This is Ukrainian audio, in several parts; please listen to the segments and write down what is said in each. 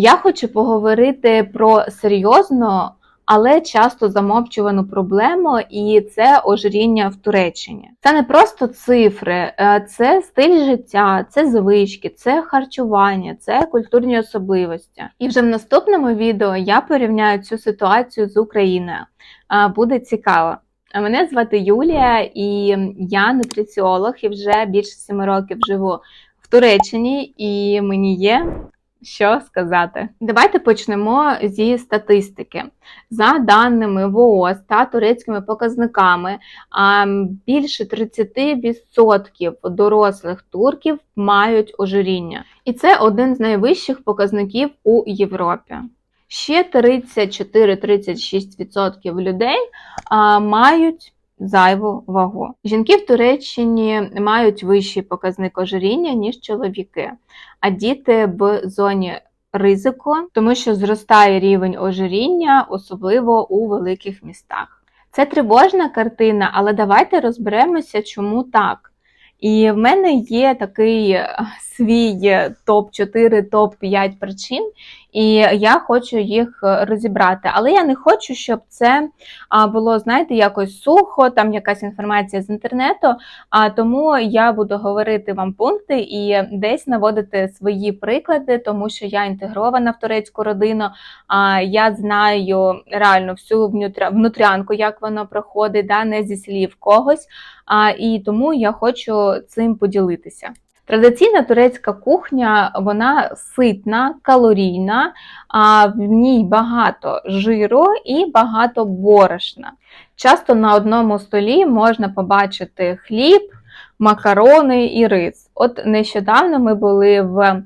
Я хочу поговорити про серйозну, але часто замовчувану проблему, і це ожиріння в Туреччині. Це не просто цифри, е, це стиль життя, це звички, це харчування, це культурні особливості. І вже в наступному відео я порівняю цю ситуацію з Україною. Е, Буде цікаво. Мене звати Юлія, і я нутриціолог, і вже більше семи років живу в Туреччині, і мені є що сказати. Давайте почнемо зі статистики. За даними ВООЗ та турецькими показниками, більше 30% дорослих турків мають ожиріння. І це один з найвищих показників у Європі. Ще 34-36% людей мають зайву вагу. Жінки в Туреччині мають вищий показник ожиріння, ніж чоловіки, а діти в зоні ризику, тому що зростає рівень ожиріння, особливо у великих містах. Це тривожна картина, але давайте розберемося, чому так. І в мене є такий е, свій топ-4, топ-5 причин, і я хочу їх е, розібрати. Але я не хочу, щоб це було, знаєте, якось сухо, там якась інформація з інтернету. А тому я буду говорити вам пункти і десь наводити свої приклади, тому що я інтегрована в турецьку родину. А я знаю реально всю внутрянку, як воно проходить, да, не зі слів когось. А, і тому я хочу цим поділитися. Традиційна турецька кухня вона ситна, калорійна, а в ній багато жиру і багато борошна. Часто на одному столі можна побачити хліб, макарони і рис. От нещодавно ми були в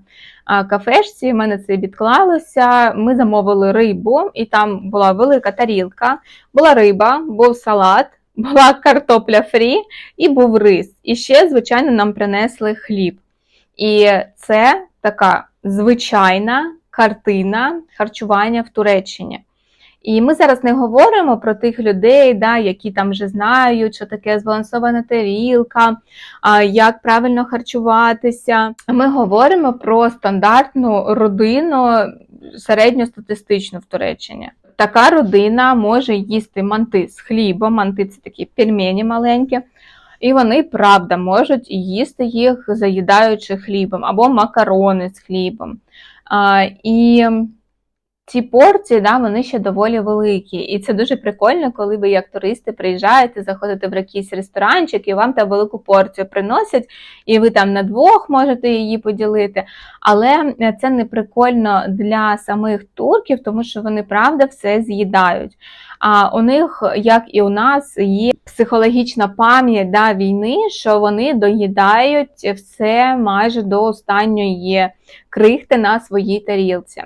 кафешці, в мене це відклалося. Ми замовили рибу, і там була велика тарілка, була риба, був салат, була картопля фрі і був рис. І ще, звичайно, нам принесли хліб. І це така звичайна картина харчування в Туреччині. І ми зараз не говоримо про тих людей, да, які там вже знають, що таке збалансована тарілка, як правильно харчуватися. Ми говоримо про стандартну родину середньостатистичну в Туреччині. Така родина може їсти манти з хлібом, манти це такі пельмені маленькі, і вони, правда, можуть їсти їх, заїдаючи хлібом, або макарони з хлібом. А, і ці порції, да, вони ще доволі великі. І це дуже прикольно, коли ви як туристи приїжджаєте, заходите в якийсь ресторанчик, і вам там велику порцію приносять, і ви там на двох можете її поділити. Але це не прикольно для самих турків, тому що вони правда все з'їдають. А у них, як і у нас, є психологічна пам'ять да, війни, що вони доїдають все майже до останньої крихти на своїй тарілці.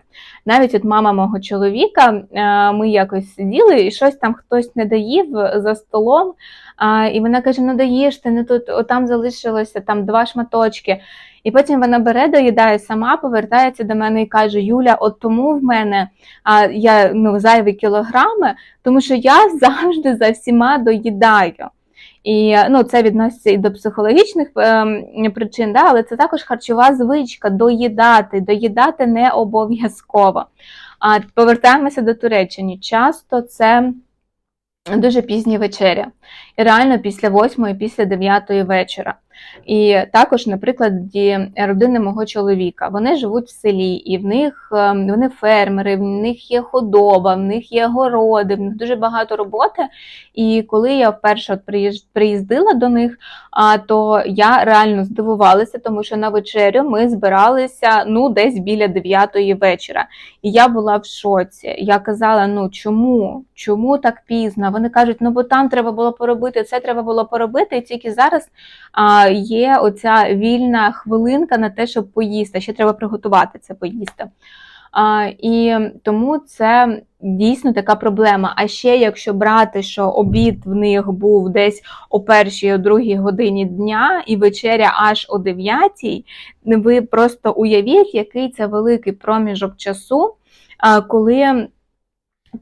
Навіть от мама мого чоловіка, е, ми якось сиділи, і щось там хтось не доїв за столом. І вона каже: ну доїжте, не тут там залишилося там два шматочки. І потім вона бере, доїдає сама, повертається до мене і каже: Юля, от тому в мене а, я ну, зайві кілограми, тому що я завжди за всіма доїдаю. І ну, це відноситься і до психологічних е, причин, да, але це також харчова звичка доїдати. Доїдати не обов'язково. А повертаємося до Туреччини. Часто це дуже пізні вечеря. І реально після 8 після 9 вечора. І також, наприклад, родини мого чоловіка. Вони живуть в селі, і в них е, вони фермери, в них є худоба, в них є городи, в них дуже багато роботи. І коли я вперше от приїздила до них, то я реально здивувалася, тому що на вечерю ми збиралися ну десь біля 9 вечора. І я була в шоці. Я казала: ну чому? Чому так пізно? Вони кажуть, ну бо там треба було поробити, це треба було поробити, і тільки зараз а, є оця вільна хвилинка на те, щоб поїсти. Ще треба приготувати це поїсти. І тому це дійсно така проблема. А ще якщо брати, що обід в них був десь о першій, о другій годині дня, і вечеря аж о дев'ятій, ви просто уявіть, який це великий проміжок часу, коли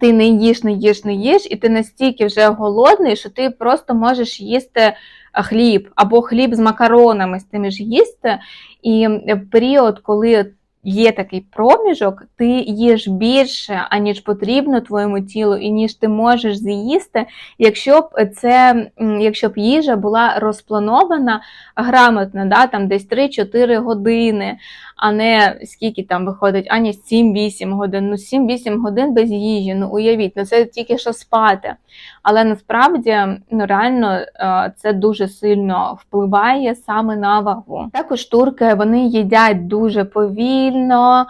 ти не їш, не їш, не їш, і ти настільки вже голодний, що ти просто можеш їсти хліб або хліб з макаронами з тими ж їсти. І в період, коли є такий проміжок, ти їш більше, аніж потрібно твоєму тілу, і ніж ти можеш з'їсти, якщо б це, якщо б їжа була розпланована грамотно, да, там десь 3-4 години, а не скільки там виходить, ані 7-8 годин. Ну, 7-8 годин без їжі. Ну, уявіть, ну це тільки що спати. Але насправді ну, реально е, це дуже сильно впливає саме на вагу. Також турки вони їдять дуже повільно,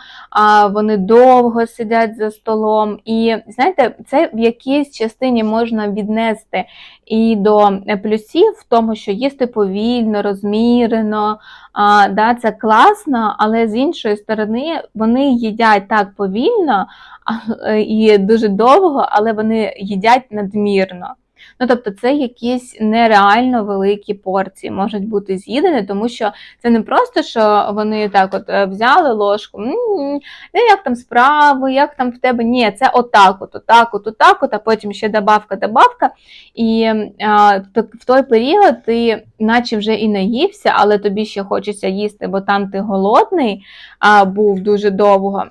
вони довго сидять за столом. І знаєте, це в якійсь частині можна віднести і до плюсів в тому, що їсти повільно, розмірено. А, да, Це класно, але з іншої сторони вони їдять так повільно а, і дуже довго, але вони їдять надмірно. Ну, тобто, це якісь нереально великі порції можуть бути з'їдені, тому що це не просто, що вони так от е, взяли ложку, «М, е, як там справи, як там в тебе. Ні, це отак, от, отак, от, отак, от, а потім ще добавка, добавка. І а, в той період ти, наче вже і наївся, але тобі ще хочеться їсти, бо там ти голодний а, був дуже довго.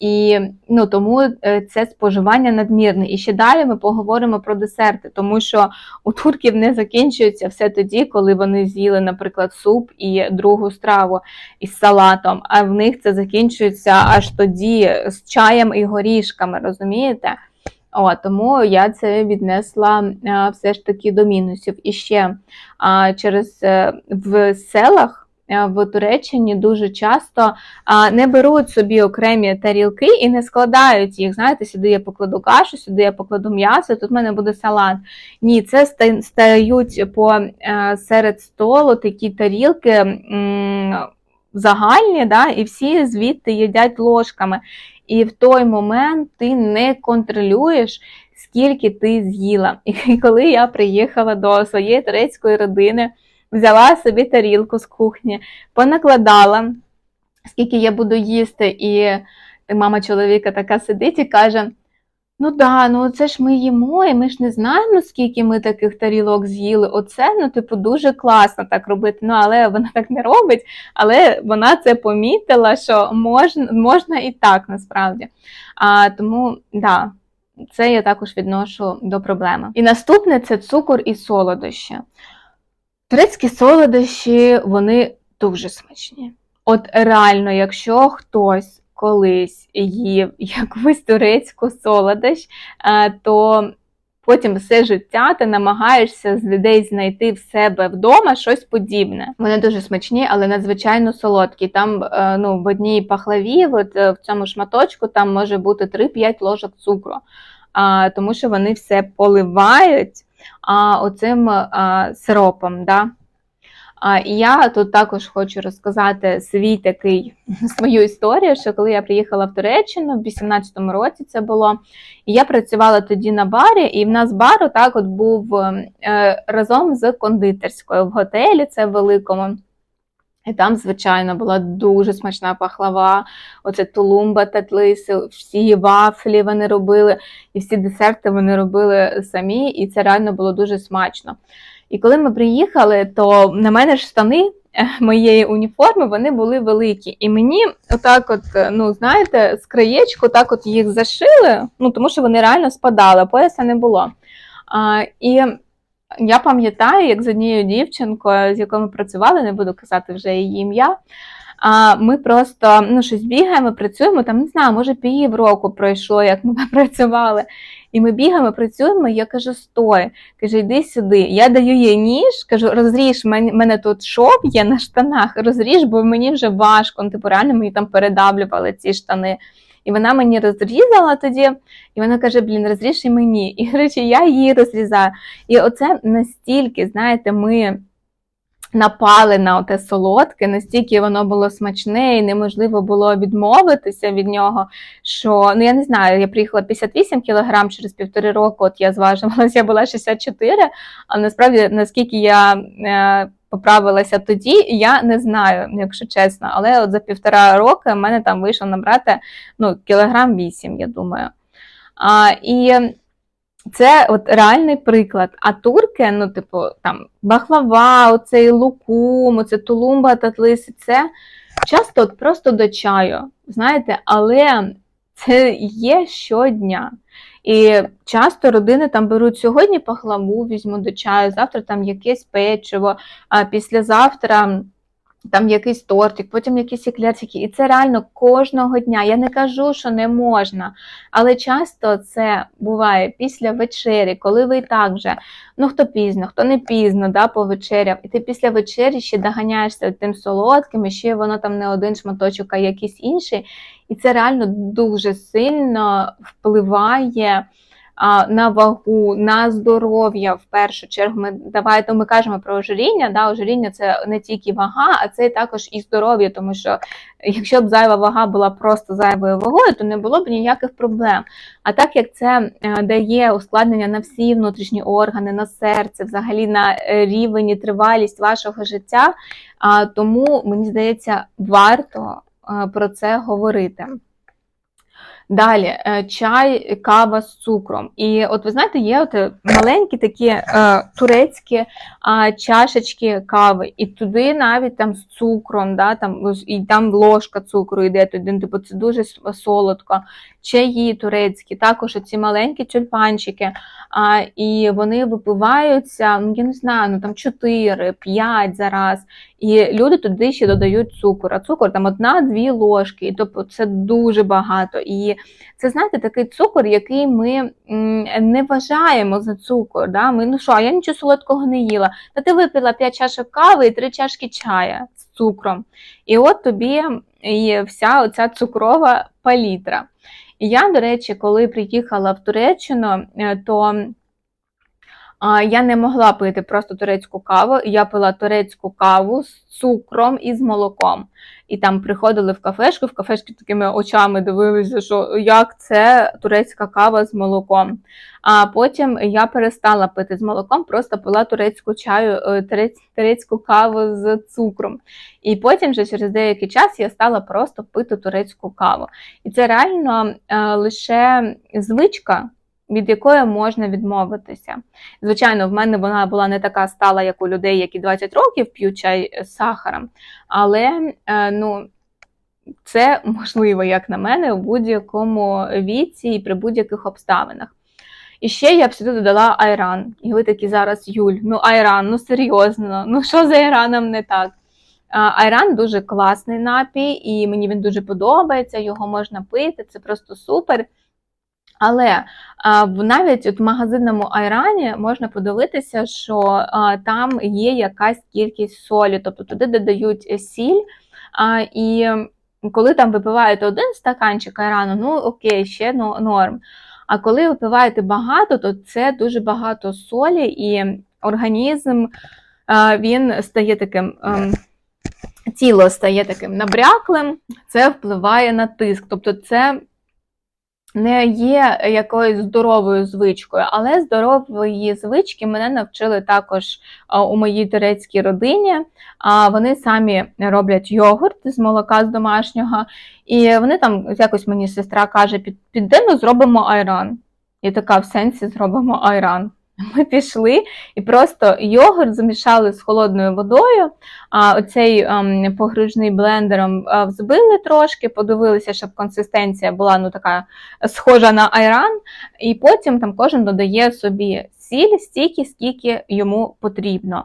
І ну тому е, це споживання надмірне. І ще далі ми поговоримо про десерти, тому що у турків не закінчується все тоді, коли вони з'їли, наприклад, суп і другу страву із салатом. А в них це закінчується аж тоді з чаєм і горішками, розумієте? О, тому я це віднесла а, все ж таки до мінусів. І ще через е, в селах. Е, в Туреччині дуже часто не беруть собі окремі тарілки і не складають їх. Знаєте, сюди я покладу кашу, сюди я покладу м'ясо, тут в мене буде салат. Ні, це стають по е, серед столу такі тарілки загальні, да, і всі звідти їдять ложками. І в той момент ти не контролюєш. Скільки ти з'їла. І коли я приїхала до своєї турецької родини, взяла собі тарілку з кухні, понакладала, скільки я буду їсти, і мама чоловіка така сидить і каже: Ну да, ну це ж ми їмо, і ми ж не знаємо, скільки ми таких тарілок з'їли. Оце, ну, типу, дуже класно так робити. Ну, але вона так не робить, але вона це помітила, що можна можна і так насправді. А, Тому, да, це я також відношу до проблеми. І наступне це цукор і солодощі. Турецькі солодощі, вони дуже смачні. От реально, якщо хтось колись їв якусь турецьку солодощ, е, то потім все життя ти намагаєшся з людей знайти в себе вдома щось подібне. Вони дуже смачні, але надзвичайно солодкі. Там е, ну, в одній пахлаві, от е, в цьому шматочку, там може бути 3-5 ложок цукру, тому що вони все поливають а, оцим а, сиропом. Да? А, і я тут також хочу розказати свій такий свою історію, що коли я приїхала в Туреччину в 18-му році це було, і я працювала тоді на барі, і в нас бар отак от був е, разом з кондитерською в готелі, це в великому. І там, звичайно, була дуже смачна пахлава, оце тулумба, татлиси, всі вафлі вони робили, і всі десерти вони робили самі, і це реально було дуже смачно. І коли ми приїхали, то на мене ж штани моєї уніформи вони були великі. І мені отак, от, ну знаєте, з краєчку так от їх зашили, ну тому що вони реально спадали, пояса не було. А, І я пам'ятаю, як з однією дівчинкою, з якою ми працювали, не буду казати вже її ім'я. А ми просто ну, щось бігаємо, працюємо там, не знаю, може півроку пройшло, як ми працювали. І ми бігаємо, працюємо. Я кажу, стой, каже, йди сюди. Я даю їй ніж, кажу, розріж мене, мене тут шов є на штанах, розріж, бо мені вже важко. Ну, типу, реально мені там передавлювали ці штани. І вона мені розрізала тоді, і вона каже: Блін, розріж і мені. І речі, я її розрізаю. І оце настільки, знаєте, ми напали на те солодке, настільки воно було смачне і неможливо було відмовитися від нього. Що ну я не знаю, я приїхала 58 кілограм через півтори року. От я зважувалася, я була 64, але насправді наскільки я. Е, Поправилася тоді, я не знаю, якщо чесно, але от за півтора роки в мене там вийшло набрати ну, кілограм 8, я думаю. А, І це от реальний приклад. А турки, ну, типу, там бахлава, оцей лукум, оце тулумба, татлиси, це часто от просто до чаю, знаєте, але це є щодня. І часто родини там беруть сьогодні пахлаву, візьму до чаю, завтра там якесь печиво, а післязавтра там якийсь тортик, потім якісь еклерчики. І це реально кожного дня. Я не кажу, що не можна, але часто це буває після вечері, коли ви і так вже, ну хто пізно, хто не пізно, да, повечеряв, і ти після вечері ще доганяєшся тим солодким, і ще воно там не один шматочок, а якийсь інший. І це реально дуже сильно впливає на вагу, на здоров'я в першу чергу. Ми давайте ми кажемо про ожиріння. Да, Ожиріння це не тільки вага, а це також і здоров'я, тому що якщо б зайва вага була просто зайвою вагою, то не було б ніяких проблем. А так як це е, дає ускладнення на всі внутрішні органи, на серце, взагалі на е, рівень і тривалість вашого життя, тому мені здається, варто е, про це говорити. Далі е, чай, кава з цукром. І от ви знаєте, є от е, маленькі такі е, турецькі е, чашечки кави, і туди навіть там з цукром, да, там, і там ложка цукру йде туди, типу це дуже солодко. Чаї турецькі, також ці маленькі тюльпанчики. А, І вони випиваються, ну я не знаю, ну там 4-5 зараз. І люди туди ще додають цукор. А цукор там одна-дві ложки, і тобто це дуже багато. І це, знаєте, такий цукор, який ми не вважаємо за цукор. Да? Ми, ну що, а я нічого солодкого не їла. Та ти випила 5 чашок кави і 3 чашки чая з цукром. І от тобі і вся оця цукрова палітра. Я, до речі, коли приїхала в Туреччину, е, то я не могла пити просто турецьку каву. Я пила турецьку каву з цукром і з молоком. І там приходили в кафешку, в кафешки такими очами дивилися, що як це турецька кава з молоком. А потім я перестала пити з молоком, просто пила турецьку чаю, е, турецьку каву з цукром. І потім, вже через деякий час, я стала просто пити турецьку каву. І це реально е, лише звичка від якої можна відмовитися. Звичайно, в мене вона була не така стала, як у людей, які 20 років п'ють чай з сахаром, але е, ну, це можливо, як на мене, у будь-якому віці і при будь-яких обставинах. І ще я б сюди додала айран. І ви такі зараз, Юль, ну айран, ну серйозно, ну що з айраном не так? Айран дуже класний напій, і мені він дуже подобається, його можна пити, це просто супер. Але в навіть от в магазинному айрані можна подивитися, що там є якась кількість солі, тобто туди додають сіль. І коли там випиваєте один стаканчик айрану, ну окей, ще норм. А коли випиваєте багато, то це дуже багато солі, і організм він стає таким. Ем, тіло стає таким набряклим, це впливає на тиск. Тобто, це не є якоюсь здоровою звичкою, але здорової звички мене навчили також у моїй турецькій родині. Вони самі роблять йогурт з молока з домашнього, і вони там якось мені сестра каже: під підемо зробимо айран. І така в сенсі зробимо айран. Ми пішли і просто йогурт замішали з холодною водою, а оцей ем, погружний блендером е, взбили трошки, подивилися, щоб консистенція була ну, така схожа на айран, і потім там кожен додає собі сіль стільки, скільки йому потрібно.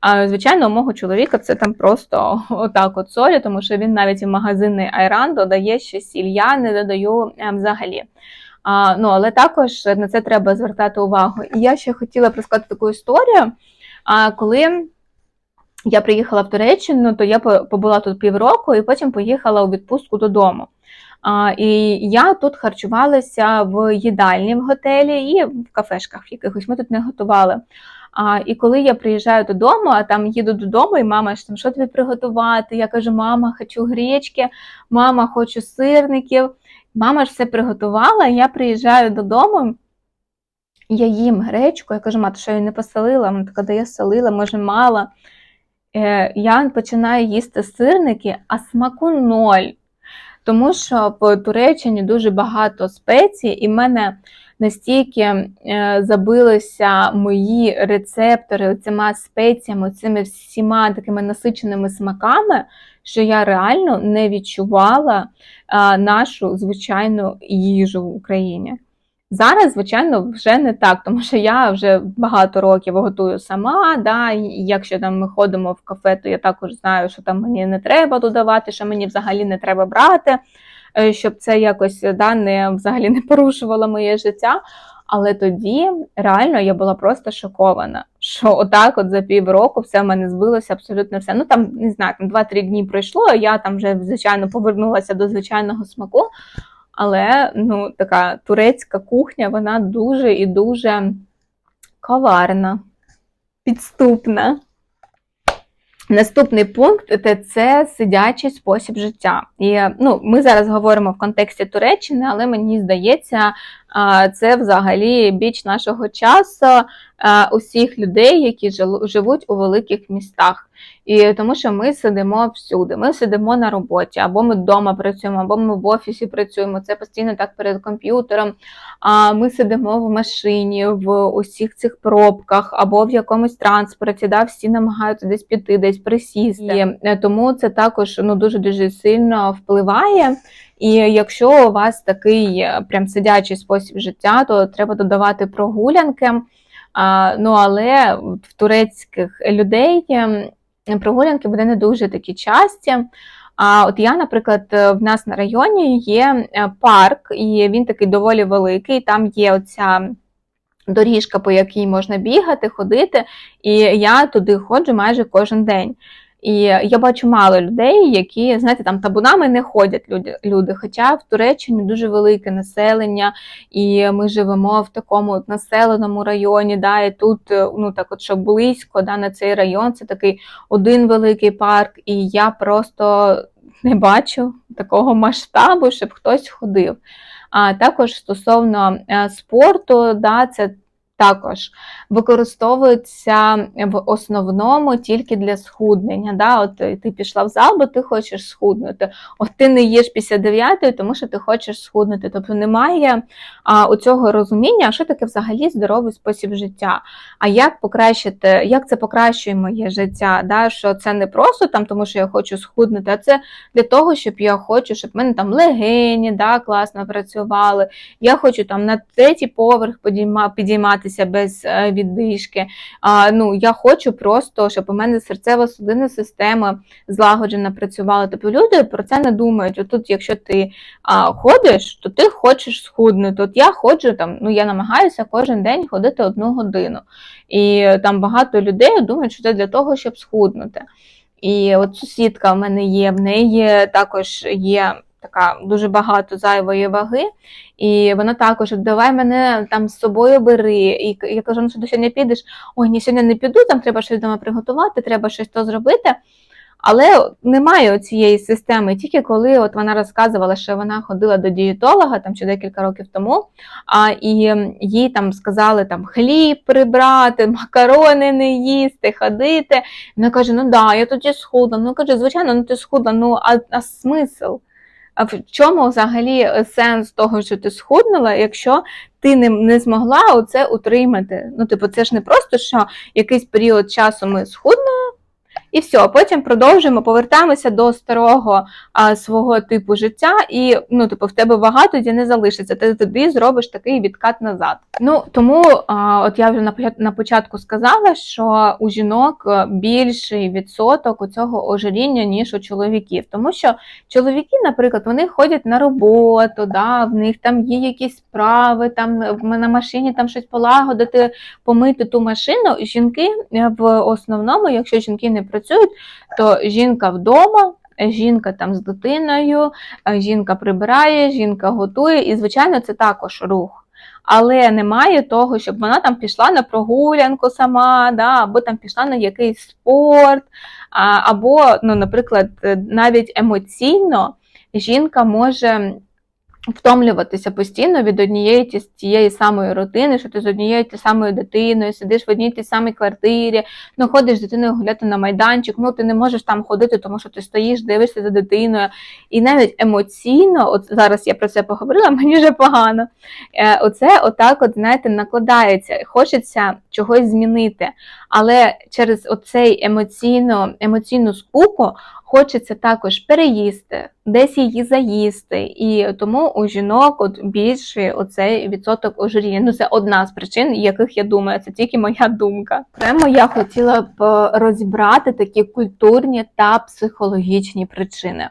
А, Звичайно, у мого чоловіка це там просто отак от солі, тому що він навіть в магазинний айран додає ще сіль. Я не додаю ем, взагалі. А, ну, Але також на це треба звертати увагу. І я ще хотіла розказати таку історію. А, Коли я приїхала в Туреччину, то я побула тут півроку і потім поїхала у відпустку додому. А, І я тут харчувалася в їдальні в готелі і в кафешках якихось. Ми тут не готували. А, І коли я приїжджаю додому, а там їду додому, і мама що, що тобі приготувати? Я кажу, мама, хочу гречки, мама, хочу сирників. Мама ж все приготувала, я приїжджаю додому, я їм гречку, я кажу, мати, що я не посолила? Вона така, да я солила, може, мало. Е, Я починаю їсти сирники, а смаку ноль. Тому що по Туреччині дуже багато спецій, і в мене настільки е, забилися мої рецептори цими спеціями, цими всіма такими насиченими смаками, що я реально не відчувала нашу звичайну їжу в Україні. Зараз, звичайно, вже не так, тому що я вже багато років готую сама. Да, і Якщо там ми ходимо в кафе, то я також знаю, що там мені не треба додавати, що мені взагалі не треба брати, е, щоб це якось да, не взагалі не порушувало моє життя. Але тоді реально я була просто шокована, що отак, от за півроку, все в мене збилося абсолютно все. Ну там не знаю, там 2-3 дні пройшло. а Я там вже звичайно повернулася до звичайного смаку. Але ну, така турецька кухня, вона дуже і дуже коварна, підступна. Наступний пункт це сидячий спосіб життя. І ну, ми зараз говоримо в контексті Туреччини, але мені здається, це взагалі біч нашого часу усіх людей, які живуть у великих містах. І тому що ми сидимо всюди. Ми сидимо на роботі, або ми вдома працюємо, або ми в офісі працюємо. Це постійно так перед комп'ютером. А ми сидимо в машині, в усіх цих пробках, або в якомусь транспорті. Да, Всі намагаються десь піти, десь присісти. І е, Тому це також ну дуже дуже сильно впливає. І якщо у вас такий е, прям сидячий спосіб життя, то треба додавати прогулянки. Ну але в турецьких людей ем, прогулянки буде не дуже такі часті. А от я, наприклад, в нас на районі є е, парк, і він такий доволі великий. Там є оця доріжка, по якій можна бігати, ходити, і я туди ходжу майже кожен день. І я бачу мало людей, які, знаєте, там табунами не ходять люди. люди. Хоча в Туреччині дуже велике населення, і ми живемо в такому от населеному районі. да, І тут, ну так, от що близько да, на цей район, це такий один великий парк, і я просто не бачу такого масштабу, щоб хтось ходив. А також стосовно е, спорту, да, це також використовується в основному тільки для схуднення. Да? От Ти пішла в зал, бо ти хочеш схуднути. От ти не їш після 9 тому що ти хочеш схуднути. Тобто немає а, у цього розуміння, що таке взагалі здоровий спосіб життя. А як покращити, як це покращує моє життя? Да? Що це не просто там, тому що я хочу схуднути, а це для того, щоб я хочу, щоб в мене там легені да, класно працювали. Я хочу там на третій поверх підіймати підніматися без е, віддишки. А, ну, Я хочу просто, щоб у мене серцева судинна система злагоджена працювала. Тобто люди про це не думають. От тут, якщо ти а, ходиш, то ти хочеш схуднути. От я ходжу там, ну я намагаюся кожен день ходити одну годину. І там багато людей думають, що це для того, щоб схуднути. І от сусідка в мене є, в неї також є така дуже багато зайвої ваги, і вона також давай мене там з собою бери. І я кажу, ну що ти сьогодні підеш? Ой, ні, сьогодні не піду, там треба щось дома приготувати, треба щось то зробити. Але немає цієї системи, тільки коли от вона розказувала, що вона ходила до дієтолога там ще декілька років тому, а і їй там сказали там хліб прибрати, макарони не їсти, ходити. Вона каже: Ну да, я тоді схудла. Ну каже, звичайно, ну ти схудла, ну а, а смисл? А в чому взагалі е, сенс того, що ти схуднула, якщо ти не не змогла оце утримати? Ну, типу, це ж не просто що якийсь період часу ми схуднули, і все, а потім продовжуємо, повертаємося до старого а, свого типу життя, і ну, типу, в тебе вага тоді не залишиться. Ти тоді зробиш такий відкат назад. Ну тому, а, от я вже на початку сказала, що у жінок е, більший відсоток у цього ожиріння, ніж у чоловіків. Тому що чоловіки, наприклад, вони ходять на роботу, да, в них там є якісь справи, там на машині там щось полагодити, помити ту машину. Жінки е, в основному, якщо жінки не працюють, працюють, то жінка вдома. Жінка там з дитиною, жінка прибирає, жінка готує, і, звичайно, це також рух. Але немає того, щоб вона там пішла на прогулянку сама, да, або там пішла на якийсь спорт, або, ну, наприклад, навіть емоційно жінка може втомлюватися постійно від однієї ті- тієї самої рутини, що ти з однією ті самою дитиною, сидиш в одній тій самій квартирі, ну ходиш дитиною гуляти на майданчик, ну ти не можеш там ходити, тому що ти стоїш, дивишся за дитиною. І навіть емоційно, от зараз я про це поговорила, мені вже погано. Е, Оце отак, от, знаєте, накладається, хочеться чогось змінити. Але через оцей емоційно, емоційну скуку хочеться також переїсти, десь її заїсти. І тому у жінок от більший оцей відсоток ожиріння. Ну, це одна з причин, яких я думаю, це тільки моя думка. Окремо я хотіла б розібрати такі культурні та психологічні причини.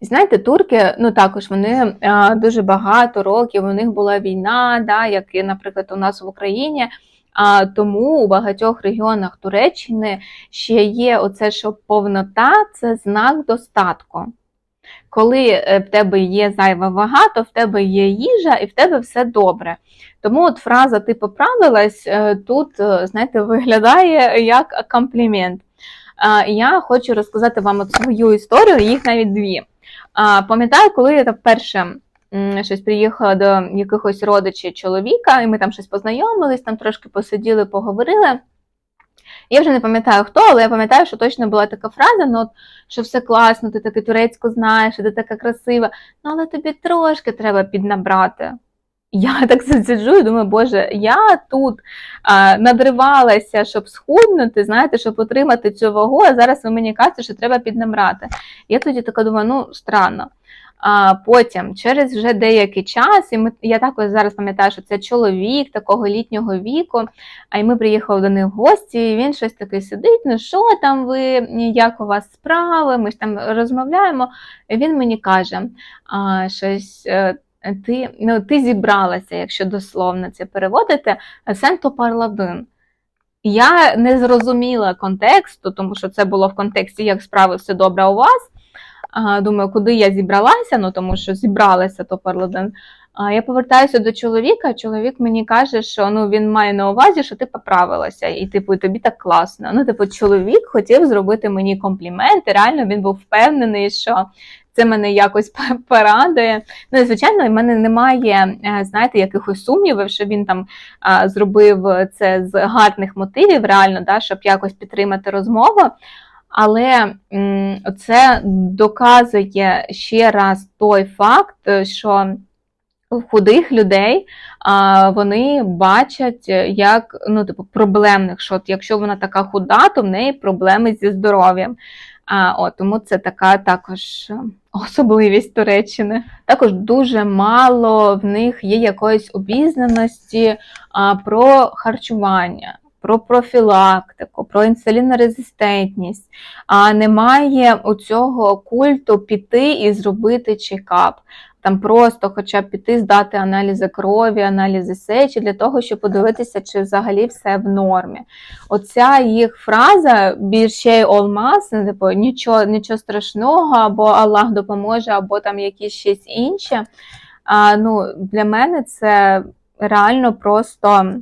Знаєте, турки, ну також вони е, дуже багато років, у них була війна, да, як наприклад, у нас в Україні. А тому у багатьох регіонах Туреччини ще є оце, що повнота це знак достатку. Коли е, в тебе є зайва вага, то в тебе є їжа і в тебе все добре. Тому от фраза ти поправилась е, тут, е, знаєте, виглядає як комплімент. Я хочу розказати вам от свою історію, їх навіть дві. Пам'ятаю, коли я вперше щось приїхала до якихось родичів чоловіка, і ми там щось познайомились, там трошки посиділи, поговорили. Я вже не пам'ятаю хто, але я пам'ятаю, що точно була така фраза: ну, що все класно, ти таки турецьку знаєш, ти така красива, ну але тобі трошки треба піднабрати. Я так сиджу і думаю, боже, я тут а, надривалася, щоб схуднути, знаєте, щоб отримати цю вагу, а зараз ви мені кажете, що треба піднабрати. Я тоді така думаю, ну странно. А потім, через вже деякий час, і ми я також зараз пам'ятаю, що це чоловік такого літнього віку. А й ми приїхали до них в гості, і він щось таке сидить. Ну що там ви, як у вас справи? Ми ж там розмовляємо. І він мені каже, а, щось. е, Ти ну, ти зібралася, якщо дословно це переводити, сенто парладин. Я не зрозуміла контексту, тому що це було в контексті, як справи все добре у вас. Думаю, куди я зібралася, ну тому що зібралася то парладин. А я повертаюся до чоловіка. Чоловік мені каже, що ну він має на увазі, що ти поправилася, і типу тобі так класно. Ну, типу, чоловік хотів зробити мені комплімент, і реально він був впевнений, що це мене якось порадує. Ну і звичайно, в мене немає, е, знаєте, якихось сумнівів, що він там зробив це з гарних мотивів, реально, да, щоб якось підтримати розмову. Але це доказує ще раз той факт, що худих людей вони бачать як ну, типу, проблемних, що от якщо вона така худа, то в неї проблеми зі здоров'ям. А, от, Тому це така також особливість Туреччини. Також дуже мало в них є якоїсь обізнаності а, про харчування. Про профілактику, про інсулінорезистентність, а немає у цього культу піти і зробити чекап. Там просто хоча б піти, здати аналізи крові, аналізи сечі для того, щоб подивитися, чи взагалі все в нормі. Оця їх фраза більше олмаз, типу нічого нічого страшного, або Аллах допоможе, або там якісь щось інше. А, ну, Для мене це реально просто.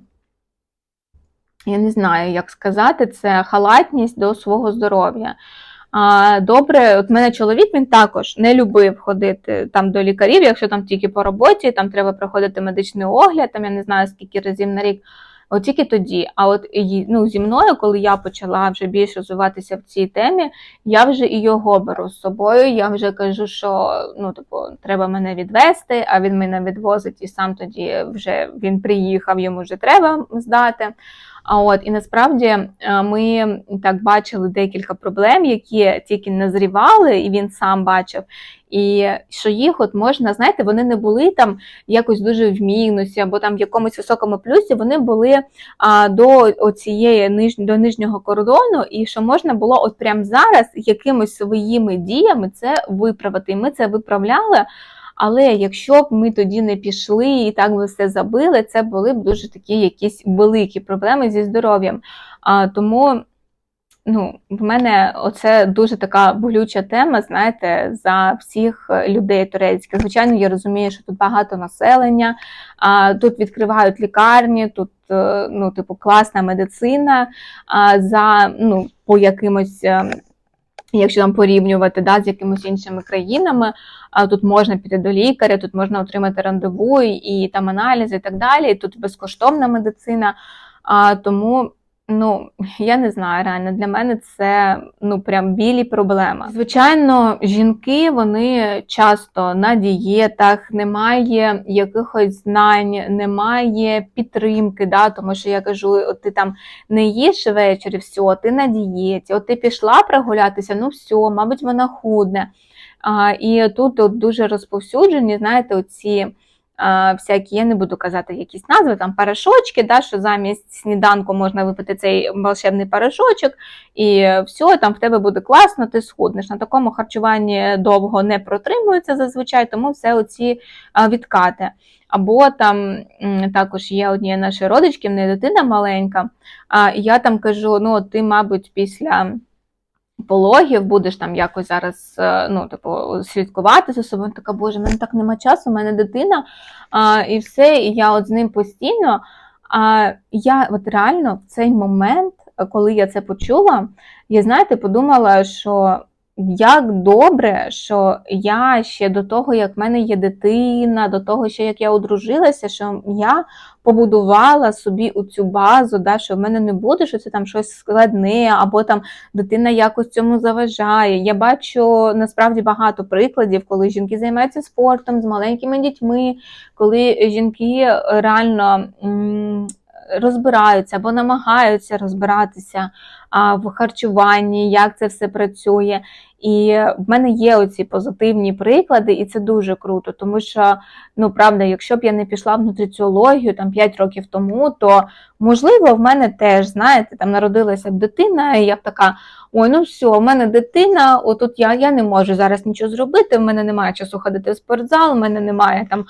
Я не знаю, як сказати, це халатність до свого здоров'я. А, Добре, от мене чоловік він також не любив ходити там до лікарів, якщо там тільки по роботі, там треба проходити медичний огляд, там я не знаю скільки разів на рік. От тільки тоді. А от ну, зі мною, коли я почала вже більше розвиватися в цій темі, я вже і його беру з собою. Я вже кажу, що ну, типу, треба мене відвести, а він мене відвозить і сам тоді вже він приїхав, йому вже треба здати. А от і насправді е, ми так бачили декілька проблем, які тільки назрівали, і він сам бачив. І що їх от можна, знаєте, вони не були там якось дуже в мінусі або там в якомусь високому плюсі, вони були а, до цієї ниж, до нижнього кордону, і що можна було от прямо зараз якимось своїми діями це виправити. І ми це виправляли. Але якщо б ми тоді не пішли і так би все забили, це були б дуже такі якісь великі проблеми зі здоров'ям. А, Тому ну, в мене оце дуже така болюча тема, знаєте, за всіх людей турецьких. Звичайно, я розумію, що тут багато населення, а тут відкривають лікарні, тут е, ну, типу, класна медицина а, за ну, по якимось. Якщо там порівнювати да, з якимись іншими країнами, тут можна піти до лікаря, тут можна отримати рандеву і, і там аналізи і так далі. І тут безкоштовна медицина. А, Тому Ну, я не знаю, реально для мене це ну прям білі проблема. Звичайно, жінки вони часто на дієтах, немає якихось знань, немає підтримки. да, Тому що я кажу, от ти там не їш ввечері, все, ти на дієті, от ти пішла прогулятися, ну все, мабуть, вона худне. А, І тут от дуже розповсюджені, знаєте, оці всякі, я не буду казати якісь назви, там порошочки, да, що замість сніданку можна випити цей волшебний порошочок, і все, там в тебе буде класно, ти схуднеш. На такому харчуванні довго не протримується зазвичай, тому все оці відкати. Або там також є однієї нашої родички, в неї дитина маленька, а я там кажу: ну, ти, мабуть, після пологів, будеш там якось зараз е, ну, типу, слідкувати за собою. Така, боже, в мене так нема часу, у мене дитина, а, і все, і я от з ним постійно. А я от реально в цей момент, коли я це почула, я знаєте, подумала, що як добре, що я ще до того, як в мене є дитина, до того, що як я одружилася, що я побудувала собі цю базу, да, що в мене не буде, що це там щось складне, або там дитина якось цьому заважає. Я бачу насправді багато прикладів, коли жінки займаються спортом з маленькими дітьми, коли жінки реально розбираються або намагаються розбиратися в харчуванні, як це все працює. І в мене є оці позитивні приклади, і це дуже круто, тому що, ну правда, якщо б я не пішла в нутриціологію там 5 років тому, то можливо в мене теж, знаєте, там народилася б дитина, і я б така: ой, ну все, в мене дитина, отут я я не можу зараз нічого зробити. В мене немає часу ходити в спортзал, в мене немає там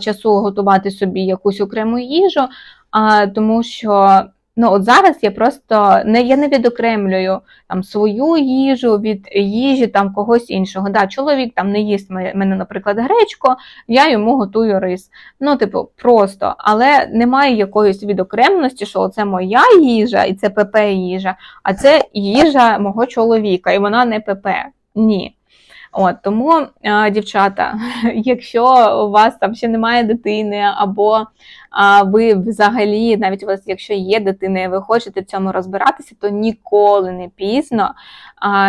часу готувати собі якусь окрему їжу, а, тому що. Ну, от зараз я просто не я не відокремлюю там свою їжу від їжі там когось іншого. Да, Чоловік там не їсть мене, наприклад, гречко, я йому готую рис. Ну, типу, просто, але немає якоїсь відокремленості, що це моя їжа і це ПП їжа, а це їжа мого чоловіка, і вона не ПП. Ні. От Тому, дівчата, якщо у вас там ще немає дитини, або ви взагалі, навіть у вас, якщо є дитина, і ви хочете в цьому розбиратися, то ніколи не пізно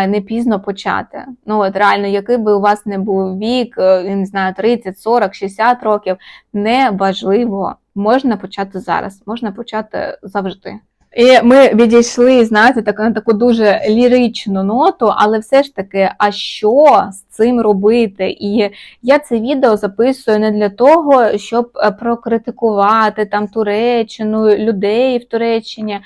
не пізно почати. Ну от Реально, який би у вас не був вік, е, я не знаю, 30, 40, 60 років, не важливо. Можна почати зараз, можна почати завжди. І ми відійшли, знаєте, так на таку дуже ліричну ноту, але все ж таки, а що з цим робити? І я це відео записую не для того, щоб е, прокритикувати там Туреччину, людей в Туреччині.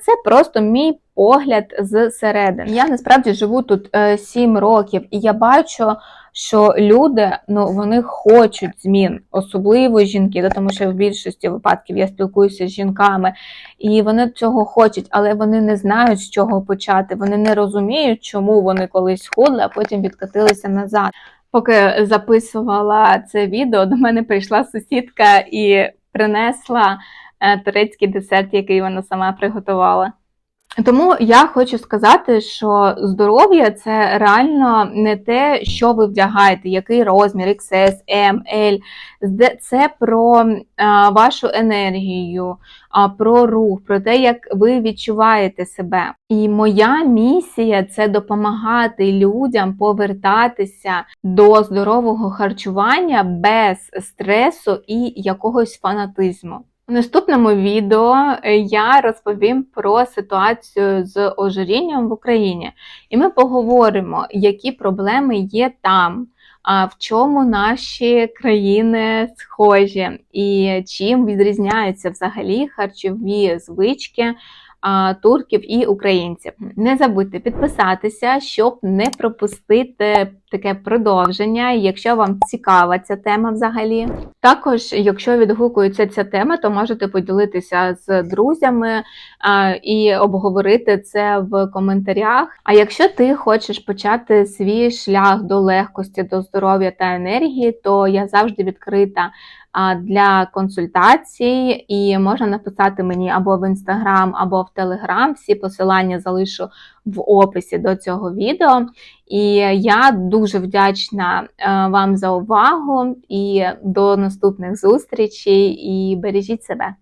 Це просто мій погляд з середини. Я насправді живу тут 7 е, років, і я бачу що люди ну вони хочуть змін, особливо жінки, тому що в більшості випадків я спілкуюся з жінками, і вони цього хочуть, але вони не знають, з чого почати. Вони не розуміють, чому вони колись худли, а потім відкатилися назад. Поки записувала це відео, до мене прийшла сусідка і принесла е, турецький десерт, який вона сама приготувала. Тому я хочу сказати, що здоров'я це реально не те, що ви вдягаєте, який розмір, XS, M, L. Це про вашу енергію, про рух, про те, як ви відчуваєте себе. І моя місія це допомагати людям повертатися до здорового харчування без стресу і якогось фанатизму. У наступному відео е, я розповім про ситуацію з ожирінням в Україні, і ми поговоримо, які проблеми є там, в чому наші країни схожі, і чим відрізняються взагалі харчові звички турків і українців. Не забудьте підписатися, щоб не пропустити таке продовження, якщо вам цікава ця тема взагалі. Також, якщо відгукується ця тема, то можете поділитися з друзями і обговорити це в коментарях. А якщо ти хочеш почати свій шлях до легкості, до здоров'я та енергії, то я завжди відкрита для консультацій, і можна написати мені або в інстаграм, або в телеграм. Всі посилання залишу в описі до цього відео. І я дуже вдячна е, вам за увагу і до наступних зустрічей. І бережіть себе.